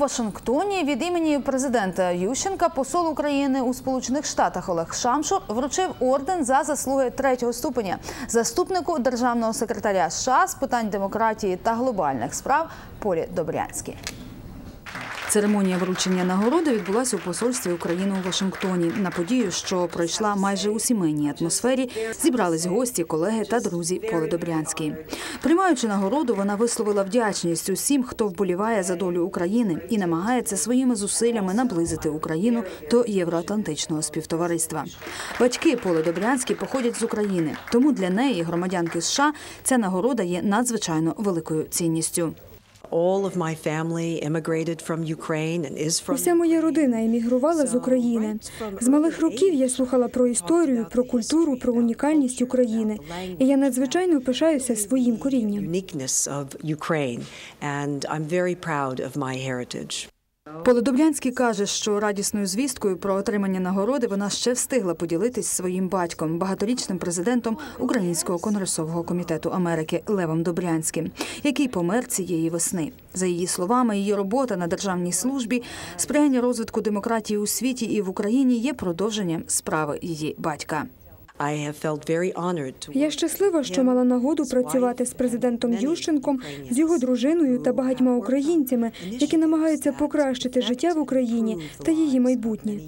Вашингтоні від імені президента Ющенка посол України у Сполучених Штатах Олег Шамшур вручив орден за заслуги третього ступеня заступнику державного секретаря США з питань демократії та глобальних справ Полі Добрянській. Церемонія вручення нагороди відбулася у посольстві України у Вашингтоні. На подію, що пройшла майже у сімейній атмосфері, зібрались гості, колеги та друзі Поли Добрянської. Приймаючи нагороду, вона висловила вдячність усім, хто вболіває за долю України і намагається своїми зусиллями наблизити Україну до євроатлантичного співтовариства. Батьки Поли Добрянські походять з України, тому для неї, громадянки США, ця нагорода є надзвичайно великою цінністю. Уся моя родина емігрувала з України. З малих років я слухала про історію, про культуру, про унікальність України. І я надзвичайно пишаюся своїм корінням. Поледоблянський каже, що радісною звісткою про отримання нагороди вона ще встигла поділитись своїм батьком, багаторічним президентом Українського конгресового комітету Америки Левом Добрянським, який помер цієї весни. За її словами, її робота на державній службі, сприяння розвитку демократії у світі і в Україні є продовженням справи її батька. I have felt very honored to Я щаслива, що мала нагоду працювати з президентом Ющенком, з його дружиною та багатьма українцями, які намагаються покращити життя в Україні та її майбутнє.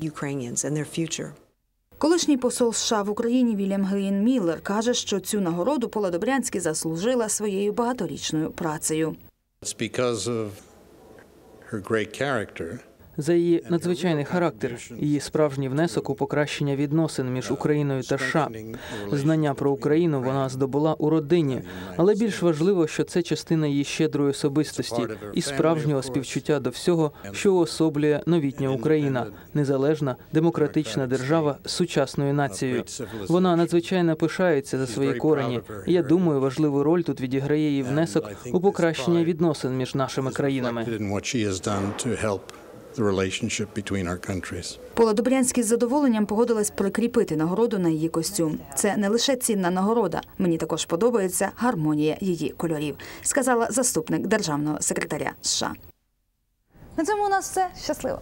Колишній посол США в Україні Вільям Грін Міллер каже, що цю нагороду Пола Добрянський заслужила своєю багаторічною працею. It's because of her great character за її надзвичайний характер, її справжній внесок у покращення відносин між Україною та США. Знання про Україну вона здобула у родині, але більш важливо, що це частина її щедрої особистості і справжнього співчуття до всього, що уособлює новітня Україна, незалежна демократична держава з сучасною нацією. Вона надзвичайно пишається за свої корені. Я думаю, важливу роль тут відіграє її внесок у покращення відносин між нашими країнами. The relationship between our countries. Пола Добрянський з задоволенням погодилась прикріпити нагороду на її костюм. Це не лише цінна нагорода. Мені також подобається гармонія її кольорів, сказала заступник державного секретаря США. На цьому у нас все щасливо.